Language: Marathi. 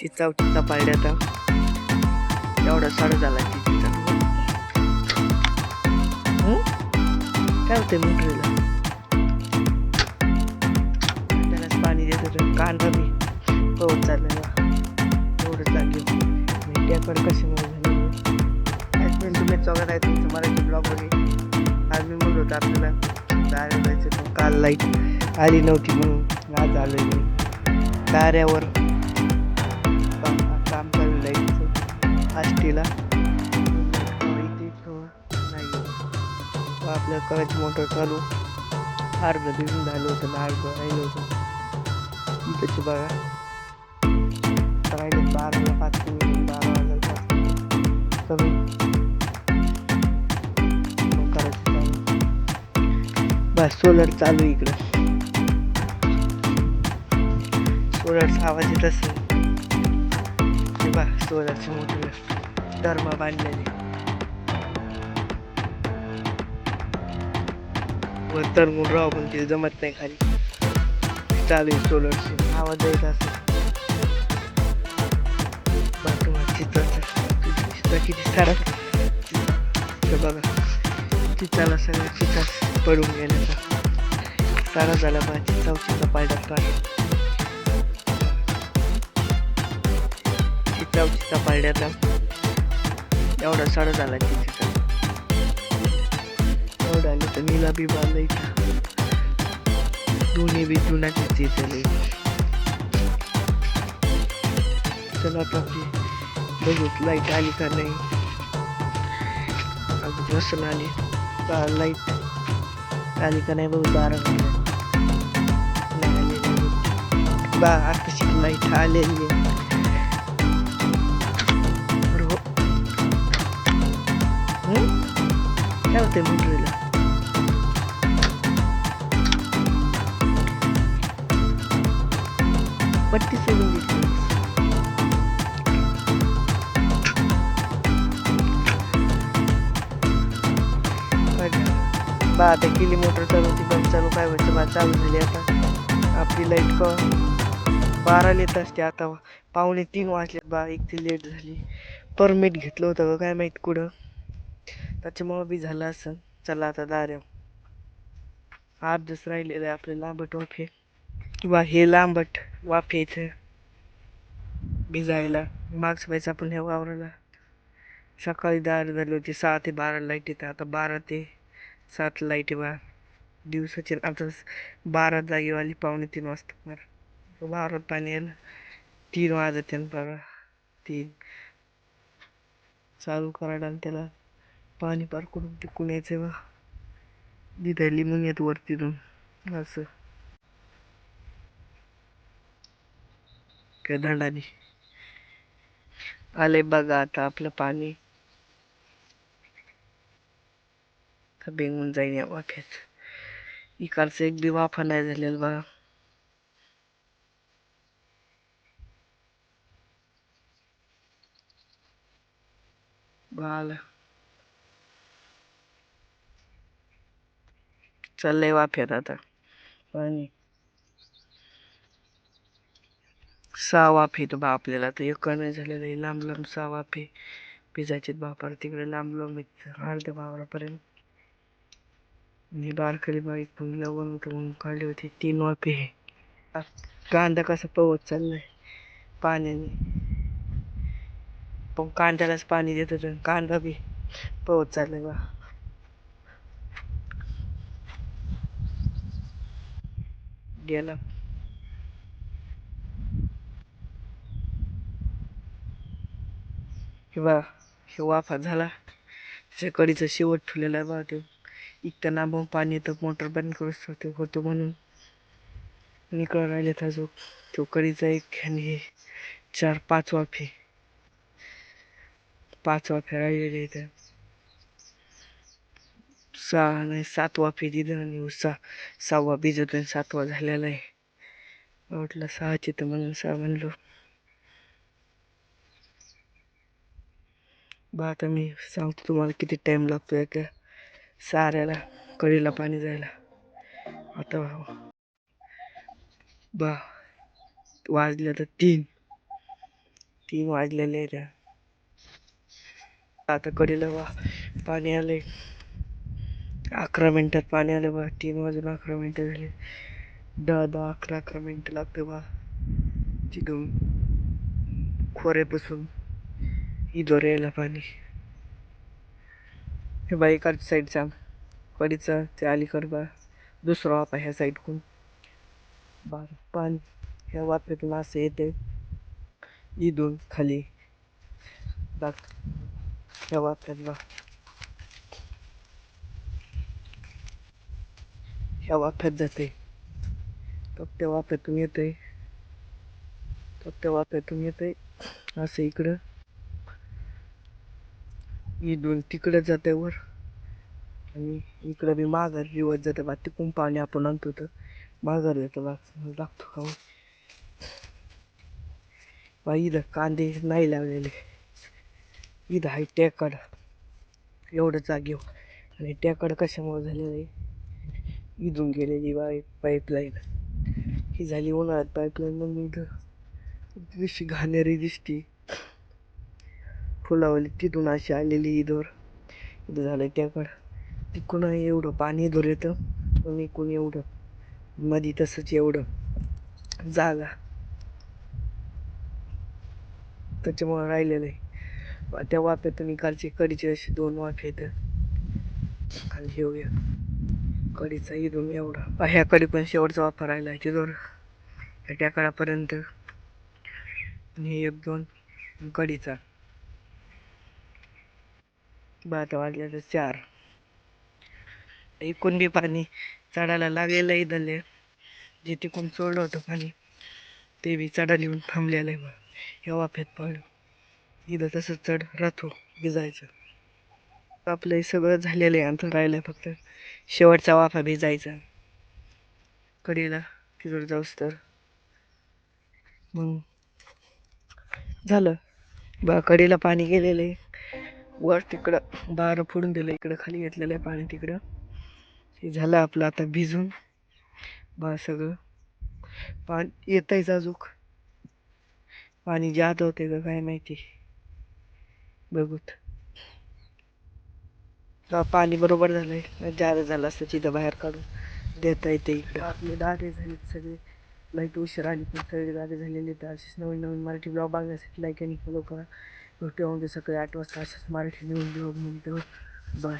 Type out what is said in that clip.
चिचाव चिचा पाळल्या आता एवढा साडा झाला चिचा काय होते मोटरीला त्यालाच पाणी देत होतं. कांदा बी. पाऊस चाललेला एवढंच लागेल आणि कसे कशामुळे तुम्ही चौघात आहे तुमचं मराठी ब्लॉग वगैरे आज मी म्हणलो होतो आपल्याला बाहेर जायचं काल लाइट आली नव्हती म्हणून. आज आलो मी. दाऱ्यावर आष्टीला. इथे इथं नाही. आपल्या करायची मोटर चालू. अर्ध भिजून झालं होतं अर्ध राहिलं होतं. त्याची बघा. राहिले बाराला पाच मिनिट बारा वाजायला पाच मिनिट कमी करायचं बस सोलर चालू आहे इकडं. सोलरचा आवाज येत असेल. हे बा सोलरची मोटर. धर्म बांधलेली. वर तरंगून राहू पण ते जमत नाही खाली. चालू आहे सोलरची आवाज येत असेल. तुम्हाला चित्राचा चित्र किती सारा. बघा चित्राला सगळं चित्रात पडून गेल्याचा सारा झाला बा चित्राव चित्र पाहिजे पाहिजे चित्राव चित्रा पाळण्याचा एवढा साडा झाला तिथे. एवढा आले तर नीला बी बांधायचा. दोन्ही बी जुनाचीच चित्र चला आता बघू लाइट आली का नाही. अगदी बसून आली. का लाइट आली का नाही बघू बारा बा आता लाइट आलेली आहे. काय होते पट्टी सोडून घेतली बा आता केली मोटर चालू होती बंद चालू काय व्हायचं? बा चालू झाली आता. आपली लाइट क बारा लेत असते आता. पावणे तीन वाजले बा एक ती लेट झाली. परमिट घेतलं होतं का काय माहीत कुठं? त्याच्यामुळं बी झालं असं. चला आता दाऱ्या अर्धच राहिलेलं आहे आपले लांबट वाफे. किंवा हे लांबट वाफे इथे भिजायला. मागच्या वेळेस आपण ह्या वावराला सकाळी दार झाली होती. सहा ते बारा लाइट येते आता बारा ते सात लाइट बा. दिवसाची आता बारा जागेवाली पावणे तीन वाजता. मार वावरात पाणी यायला तीन वाजत बारा तीन. चालू करायला आणि त्याला पाणी पार करून तिकून यायचं बा तिथे मग येत वरतीतून. असं. काय दंडाने आले बघा आता आपलं पाणी. बेंगून जाईन या वाफ्यात इकडचं एक बी वाफा नाही झालेलं बघा. चाललंय वाफ्यात आता. पाणी. सहा वाफे तो बा आपल्याला. तर एक नाही झालेलं आहे लांब लांब सहा वाफे भिजायचे बापार तिकडे लांब लांब अर्ध्या बापरापर्यंत आणि बारखाली बाईक पण लवून काढली होती. तीन वाफे आहे. कांदा कसा पवत चाललाय. पाण्याने. पण कांद्यालाच पाणी देत होतं कांदा बी पवत चाललाय बा. गेला. हे हे वाफा झाला. कडीचं शेवट ठेवलेला आहे बा ते. इतकं लांबून पाणी येतं मोटर बंद करू शकतो होतो म्हणून. निकळ राहिले अजून. तो कडीचा एक आणि हे चार पाच वाफे. पाच वाफे राहिलेले इथं सहा नाही सातवा फेरी दिलं आणि सहा सहावा भिजत आणि सातवा झालेला आहे. म्हटलं सहाचे तर म्हणून सहा म्हणलो. बा आता मी सांगतो तुम्हाला किती टाईम लागतो एका साऱ्याला कढीला पाणी जायला. आता बा वाजले तर तीन. तीन वाजलेले आहे त्या आता कडीला वा पाणी आले अकरा मिनटात पाणी आलं बा. तीन वाजून अकरा मिनटं झाले. दहा दहा अकरा अकरा मिनटं लागतं बा. तिथून खोऱ्यापासून इदोर यायला पाणी. हे बा एकाच साईडचा कडीचा ते अलीकड बा. दुसरा वापा ह्या साईडकून बा पाणी. ह्या वाफ्यातून असं येते इदून खाली. दाख ह्या वाफ्यात बा. ह्या वाफ्यात जाते. तर त्या वाफ्यातून येते. तर त्या वाफ्यातून येते. असं इकडं. इथून तिकडं जाते वर. आणि इकडं बी माघार दिवस जाते. बा तिकून पाणी आपण आणतो तर माघार येतं. बा लागतो का हो? बा इथं कांदे नाही लावलेले. इथं आहे टेकड. एवढं जागेवर. आणि टेकड कशामुळे झालेलं आहे? इथून गेलेली बा पाईपलाईन ही झाली उन्हाळ्यात पाईपलाईन मग इथं. दिवशी घाणेरी दिसती. फुलावली तिथून अशी आलेली इधर इथं झालं त्याकडं. तिकडून एवढं पाणी इथवर येतं. आणि इकडून एवढं. मध्ये तसंच एवढं. जागा. त्याच्यामुळं राहिलेलं आहे. त्या वाफ्यातून इकडचे कडीचे असे दोन वाफे येतं. आणि घेऊया कडीचा इथून एवढा. बा ह्या कडी पण शेवटचा वापरायला राहिला आहे तिथवर. ह्या टाकळापर्यंत आणि एक दोन कडीचा. भात वाजल्याचं चार. एकूण बी पाणी चढायला लागलेलं इथले. जे टिकून सोडलं होतं पाणी ते बी चढायला येऊन थांबलेलं आहे. बा ह्या वाफ्यात पडलं इथं तसं चढ राहतो भिजायचं. आपलंही सगळं झालेलं आहे अंतर राहिलं आहे फक्त. शेवटचा वाफा भिजायचा कडीला तिथं जाऊस तर. मग झालं. बा कडीला पाणी गेलेलं आहे. वर तिकडं बारं फोडून दिलं इकडं खाली घेतलेलं आहे पाणी तिकडं. हे झालं आपलं आता भिजून. बा सगळं. पाणी येतंयच अजूक. पाणी जात होते का काय माहिती. बघूत. का पाणी बरोबर झालंय. जादा झालं असतं तिथं बाहेर काढून देता येते इकडं. आपले दादे झालेत सगळे. लाइट उशीर आली पण सगळे दादे झालेले तर असेच नवीन नवीन मराठी ब्लॉग बघण्यासाठी लाईक आणि फॉलो करा. भेटूया म्हणजे सकाळी आठ वाजता असेच मराठी नवीन ब्लॉग म्हणतो बाय